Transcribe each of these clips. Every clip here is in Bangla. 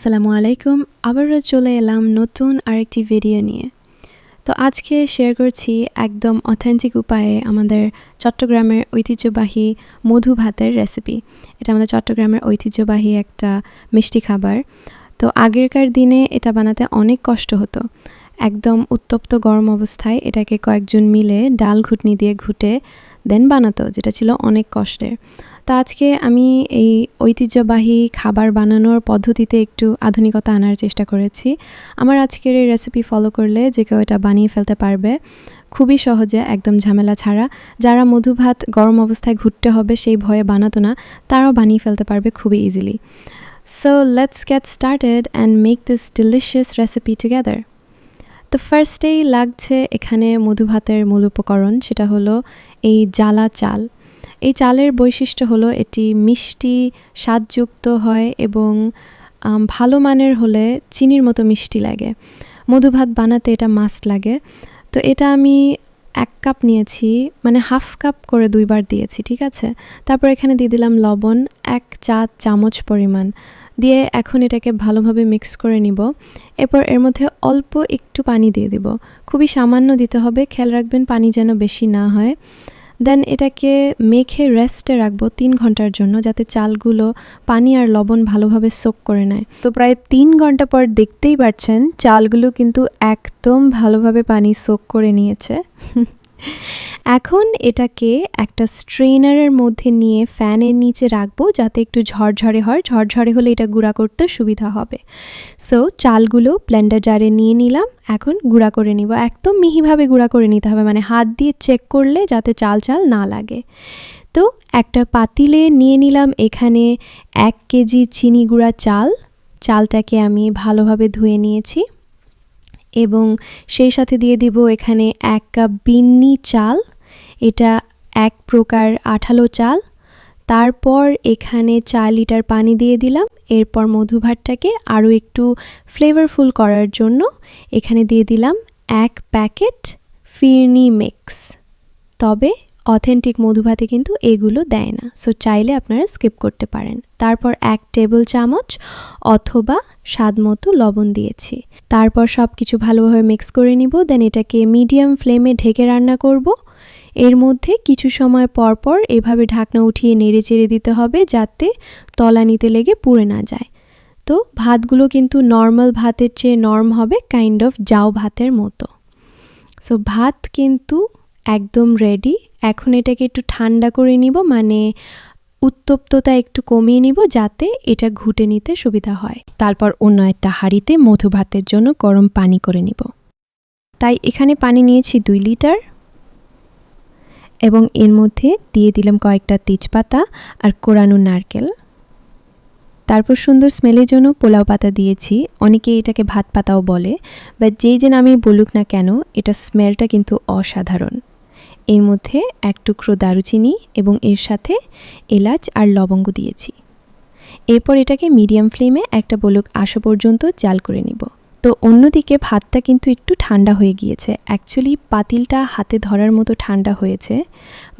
আসসালামু আলাইকুম। আবারও চলে এলাম নতুন আরেকটি ভিডিও নিয়ে। তো আজকে শেয়ার করছি একদম অথেন্টিক উপায়ে আমাদের চট্টগ্রামের ঐতিহ্যবাহী মধু ভাতের রেসিপি এটা আমাদের চট্টগ্রামের ঐতিহ্যবাহী একটা মিষ্টি খাবার। তো আগেরকার দিনে এটা বানাতে অনেক কষ্ট হতো। একদম উত্তপ্ত গরম অবস্থায় এটাকে কয়েকজন মিলে ডাল ঘুটনি দিয়ে ঘুটে দেন বানাতো, যেটা ছিল অনেক কষ্টের। তো আজকে আমি এই ঐতিহ্যবাহী খাবার বানানোর পদ্ধতিতে একটু আধুনিকতা আনার চেষ্টা করেছি। আমার আজকের এই রেসিপি ফলো করলে যে কেউ এটা বানিয়ে ফেলতে পারবে। খুবই সহজে, একদম ঝামেলা ছাড়া। যারা মধু ভাত গরম অবস্থায় ঘুরতে হবে সেই ভয়ে বানাতো না, তারাও বানিয়ে ফেলতে পারবে খুবই easily so let's get started and make this delicious recipe together তো ফার্স্টেই লাগছে এখানে মধু ভাতের মূল উপকরণ, সেটা হলো এই জ্বালা চাল। এই চালের বৈশিষ্ট্য হলো এটি মিষ্টি, স্বাদযুক্ত হয় এবং ভালো মানের হলে চিনির মতো মিষ্টি লাগে। মধু ভাত বানাতে এটা মাস্ট লাগে। তো এটা আমি এক কাপ নিয়েছি মানে হাফ কাপ করে দুইবার দিয়েছি, ঠিক আছে? তারপর এখানে দিয়ে দিলাম লবণ, এক চা চামচ পরিমাণ। দিয়ে এখন এটাকে ভালোভাবে মিক্স করে নিব। এরপর এর মধ্যে অল্প একটু পানি দিয়ে দিব। খুবই সামান্য দিতে হবে, খেয়াল রাখবেন পানি যেন বেশি না হয়। দেন এটাকে মেখে রেস্টে রাখব তিন ঘণ্টার জন্য যাতে চালগুলো পানি আর লবণ ভালোভাবে সোক করে নেয়। তো প্রায় তিন ঘণ্টা পর দেখতেই পাচ্ছেন চালগুলো কিন্তু একদম ভালোভাবে পানি সোক করে নিয়েছে। এখন এটাকে একটা স্ট্রেনারের মধ্যে নিয়ে ফ্যানের নিচে রাখব যাতে একটু ঝরঝরে হয়। ঝরঝরে হলে এটা গুঁড়া করতে সুবিধা হবে। সো চালগুলো ব্লেন্ডার জারে নিয়ে নিলাম। এখন গুঁড়া করে নিব। একদম মিহিভাবে গুঁড়া করে নিতে হবে। মানে হাত দিয়ে চেক করলে যাতে চাল চাল না লাগে। তো, একটা পাতিলে নিয়ে নিলাম এখানে এক কেজি চিনি গুঁড়া চাল। চালটাকে আমি ভালোভাবে ধুয়ে নিয়েছি। এবং সেই সাথে দিয়ে দিব এখানে এক কাপ বিন্নি চাল। এটা এক প্রকার আঠালো চাল। তারপর এখানে চার লিটার পানি দিয়ে দিলাম। এরপর মধু ভাতটাকে আরও একটু ফ্লেভারফুল করার জন্য এখানে দিয়ে দিলাম এক প্যাকেট ফিরনি মিক্স। তবে অথেন্টিক মধুভাতে কিন্তু এগুলো দেয় না। সো চাইলে আপনারা স্কিপ করতে পারেন। তারপর এক টেবিল চামচ অথবা স্বাদ মতো লবণ দিয়েছি। তারপর সব কিছু ভালোভাবে মিক্স করে নিব। দেন এটাকে মিডিয়াম ফ্লেমে ঢেকে রান্না করব। এর মধ্যে কিছু সময় পর পর এভাবে ঢাকনা উঠিয়ে নেড়ে চেড়ে দিতে হবে যাতে তলানিতে লেগে পুড়ে না যায়। তো, ভাতগুলো কিন্তু নর্মাল ভাতের চেয়ে নরম হবে কাইন্ড অফ জাও ভাতের মতো। সো ভাত কিন্তু একদম রেডি এখন এটাকে একটু ঠান্ডা করে নিব মানে উত্তপ্ততা একটু কমিয়ে নিব যাতে এটা ঘুটে নিতে সুবিধা হয়। তারপর অন্য একটা হাঁড়িতে মধু ভাতের জন্য গরম পানি করে নিব। তাই এখানে পানি নিয়েছি দুই লিটার এবং এর মধ্যে দিয়ে দিলাম কয়েকটা তেজপাতা আর কোরানো নারকেল। তারপর সুন্দর স্মেলের জন্য পোলাও পাতা দিয়েছি। অনেকে এটাকে ভাত পাতাও বলে বা যেই যে নামে বলুক না কেন, এটা স্মেলটা কিন্তু অসাধারণ। এর মধ্যে এক টুকরো দারুচিনি এবং এর সাথে এলাচ আর লবঙ্গ দিয়েছি। এরপর এটাকে মিডিয়াম ফ্লেমে একটা বোলক আসা পর্যন্ত জাল করে নিব। তো অন্যদিকে ভাতটা কিন্তু একটু ঠান্ডা হয়ে গিয়েছে। অ্যাকচুয়ালি পাতিলটা হাতে ধরার মতো ঠান্ডা হয়েছে।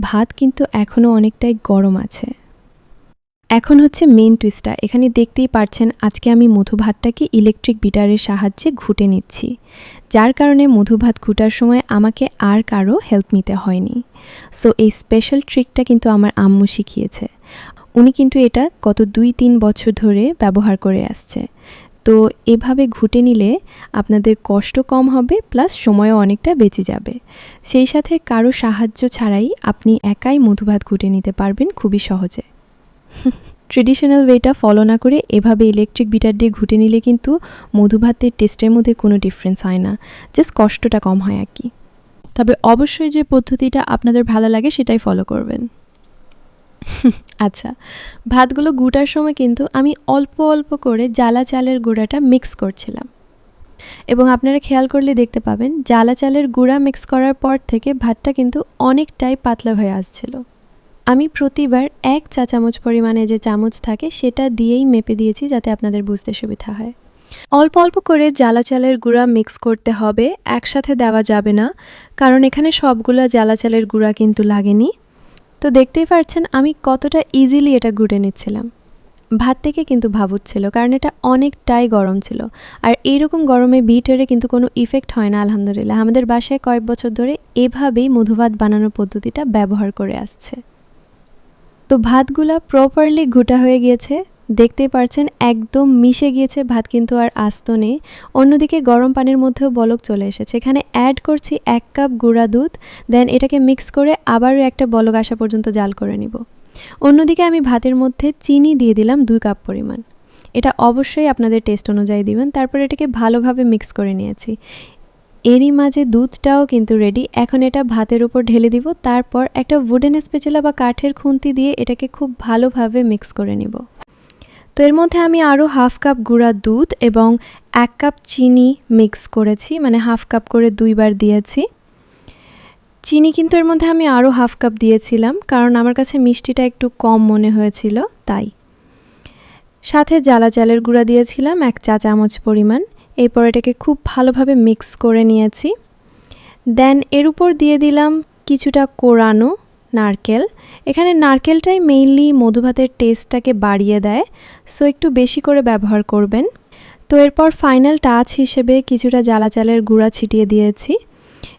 ভাত কিন্তু এখনও অনেকটাই গরম আছে। এখন হচ্ছে মেন টুইস্টটা এখানে দেখতেই পারছেন আজকে আমি মধু ভাতটাকে ইলেকট্রিক বিটারের সাহায্যে ঘুটে নিচ্ছি। যার কারণে মধু ভাত ঘুটার সময় আমাকে আর কারও হেল্প নিতে হয়নি। সো এই স্পেশাল ট্রিকটা কিন্তু আমার আম্মু শিখিয়েছে। উনি কিন্তু এটা গত দুই তিন বছর ধরে ব্যবহার করে আসছে। তো, এভাবে ঘুটে নিলে আপনাদের কষ্ট কম হবে প্লাস সময়ও অনেকটা বেঁচে যাবে। সেই সাথে কারও সাহায্য ছাড়াই আপনি একাই মধুভাত ঘুটে নিতে পারবেন খুবই সহজে। ট্রেডিশনাল ওয়েটা ফলো না করে এভাবে ইলেকট্রিক বিটার দিয়ে ঘুটে নিলে কিন্তু মধুভাতের টেস্টের মধ্যে কোনো ডিফারেন্স হয় না। জাস্ট কষ্টটা কম হয় আর কি। তবে অবশ্যই যে পদ্ধতিটা আপনাদের ভালো লাগে সেটাই ফলো করবেন। আচ্ছা ভাতগুলো গুটার সময় কিন্তু আমি অল্প অল্প করে জ্বালা চালের গুঁড়াটা মিক্স করছিলাম। এবং আপনারা খেয়াল করলে দেখতে পাবেন, জ্বালা চালের গুঁড়া মিক্স করার পর থেকে ভাতটা কিন্তু অনেকটাই পাতলা হয়ে আসছিল। আমি প্রতিবার এক চা চামচ পরিমাণে যে চামচ থাকে সেটা দিয়েই মেপে দিয়েছি যাতে আপনাদের বুঝতে সুবিধা হয়। অল্প অল্প করে জ্বালা চালের গুঁড়া মিক্স করতে হবে, একসাথে দেওয়া যাবে না, কারণ এখানে সবগুলো জ্বালা চালের গুঁড়া কিন্তু লাগেনি। তো দেখতেই পারছেন আমি কতটা ইজিলি এটা গুঁড়ে নিচ্ছিলাম। ভাত থেকে কিন্তু ভাবুচ্ছিল, কারণ এটা অনেকটাই গরম ছিল। আর এইরকম গরমে বিটেরে কিন্তু কোনো ইফেক্ট হয় না, আলহামদুলিল্লাহ। আমাদের বাসায় কয়েক বছর ধরে এভাবেই মধুভাত বানানোর পদ্ধতিটা ব্যবহার করে আসছে। তো ভাতগুলা প্রপারলি ঘুটা হয়ে গিয়েছে। দেখতেই পারছেন, একদম মিশে গিয়েছে, ভাত কিন্তু আর আস্ত নেই। অন্যদিকে গরম পানির মধ্যেও বলক চলে এসেছে। এখানে অ্যাড করছি এক কাপ গুঁড়া দুধ দেন এটাকে মিক্স করে আবারও একটা বলক আসা পর্যন্ত জাল করে নিব। অন্যদিকে আমি ভাতের মধ্যে চিনি দিয়ে দিলাম দুই কাপ পরিমাণ। এটা অবশ্যই আপনাদের টেস্ট অনুযায়ী দিবেন। তারপর এটাকে ভালোভাবে মিক্স করে নিয়েছি। এরই মাঝে দুধটাও কিন্তু রেডি এখন এটা ভাতের উপর ঢেলে দিব, তারপর একটা উডেন স্পেচুলা বা কাঠের খুন্তি দিয়ে এটাকে খুব ভালোভাবে মিক্স করে নিব। তো এর মধ্যে আমি আরও হাফ কাপ গুঁড়া দুধ এবং এক কাপ চিনি মিক্স করেছি মানে হাফ কাপ করে দুইবার দিয়েছি। চিনি কিন্তু এর মধ্যে আমি আরও হাফ কাপ দিয়েছিলাম, কারণ আমার কাছে মিষ্টিটা একটু কম মনে হয়েছিল, তাই। সাথে জ্বালা চালের গুঁড়া দিয়েছিলাম, এক চা চামচ পরিমাণ। এরপর এটাকে খুব ভালোভাবে মিক্স করে নিয়েছি। দেন এর উপর দিয়ে দিলাম কিছুটা কোরানো নারকেল। এখানে নারকেলটাই মেইনলি মধুভাতের টেস্টটাকে বাড়িয়ে দেয় সো একটু বেশি করে ব্যবহার করবেন। তো এরপর ফাইনাল টাচ হিসেবে কিছুটা জ্বালা চালের গুঁড়া ছিটিয়ে দিয়েছি।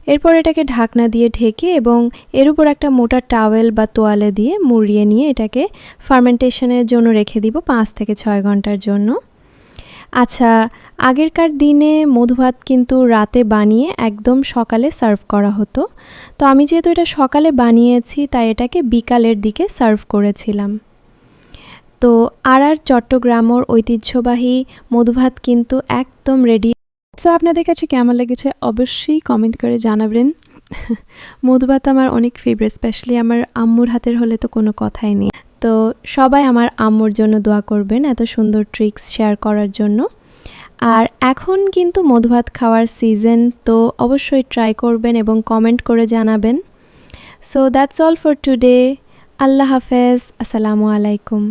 এরপর এটাকে ঢাকনা দিয়ে ঢেকে এবং এর উপর একটা মোটা টাওয়েল বা তোয়ালে দিয়ে মুড়িয়ে নিয়ে এটাকে ফার্মেন্টেশনের জন্য রেখে দিব পাঁচ থেকে ছয় ঘণ্টার জন্য। আচ্ছা আগেরকার দিনে মধুভাত কিন্তু রাতে বানিয়ে একদম সকালে সার্ভ করা হতো। তো আমি যেহেতু এটা সকালে বানিয়েছি, তাই এটাকে বিকালের দিকে সার্ভ করেছিলাম। তো আর আর চট্টগ্রামর ঐতিহ্যবাহী মধুভাত কিন্তু একদম রেডি সো আপনাদের কাছে কেমন লেগেছে? অবশ্যই কমেন্ট করে জানাবেন। মধুভাত আমার অনেক ফেভারিট স্পেশালি আমার আম্মুর হাতের হলে তো কোনো কথাই নেই। তো সবাই আমার আম্মুর জন্য দোয়া করবেন এত সুন্দর ট্রিক্স শেয়ার করার জন্য। আর এখন কিন্তু মধুভাত খাওয়ার সিজন তো অবশ্যই ট্রাই করবেন এবং কমেন্ট করে জানাবেন। So that's all for today আল্লাহ হাফেজ। আসসালামু আলাইকুম।